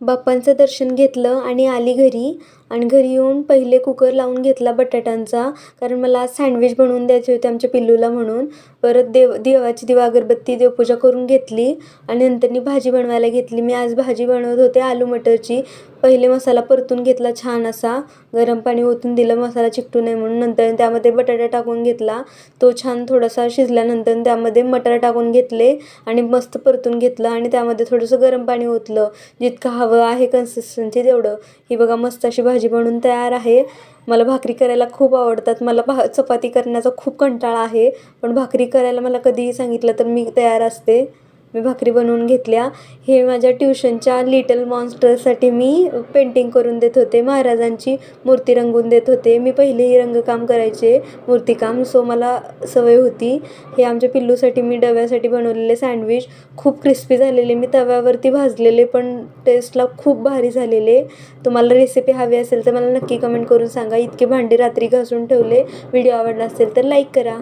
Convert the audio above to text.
बाप्पांचं दर्शन घेतलं आणि आली घरी आणि घरी येऊन पहिले कुकर लावून घेतला बटाट्यांचा. कारण मला आज सँडविच बनवून द्यायचे होते आमच्या पिल्लूला म्हणून. परत देव देवाची दिवा अगरबत्ती देवपूजा करून घेतली. आणि नंतरनी भाजी बनवायला घेतली. मी आज भाजी बनवत होते आलू मटरची. पहिले मसाला परतून घेतला छान असा. गरम पाणी ओतून दिलं मसाला चिकटू नये म्हणून. नंतर त्यामध्ये बटाटा टाकून घेतला. तो छान थोडासा शिजल्यानंतर त्यामध्ये मटर टाकून घेतले आणि मस्त परतून घेतलं आणि त्यामध्ये थोडंसं गरम पाणी ओतलं. जितकं हवं आहे कन्सिस्टन्सी तेवढं. ही बघा मस्त अशी भाजी भाजी बनून तयार आहे. मला भाकरी करायला खूप आवडतात. मला भा चपाती करण्याचा खूप कंटाळा आहे. पण भाकरी करायला मला कधीही सांगितलं तर मी तयार असते. मी भाकरी बनवून घेतल्या. हे माझ्या ट्युशनच्या लिटल मॉन्स्टरसाठी मी पेंटिंग करून देत होते. महाराजांची मूर्ती रंगून देत होते. मी पहिलेही रंगकाम करायचे मूर्तिकाम. सो मला सवय होती. हे आमच्या पिल्लूसाठी मी डब्यासाठी बनवलेले सँडविच. खूप क्रिस्पी झालेले. मी तव्यावरती भाजलेले पण टेस्टला खूप भारी झालेले. तुम्हाला रेसिपी हवी असेल तर मला नक्की कमेंट करून सांगा. इतके भांडे रात्री घासून ठेवले. व्हिडिओ आवडला असेल तर लाईक करा.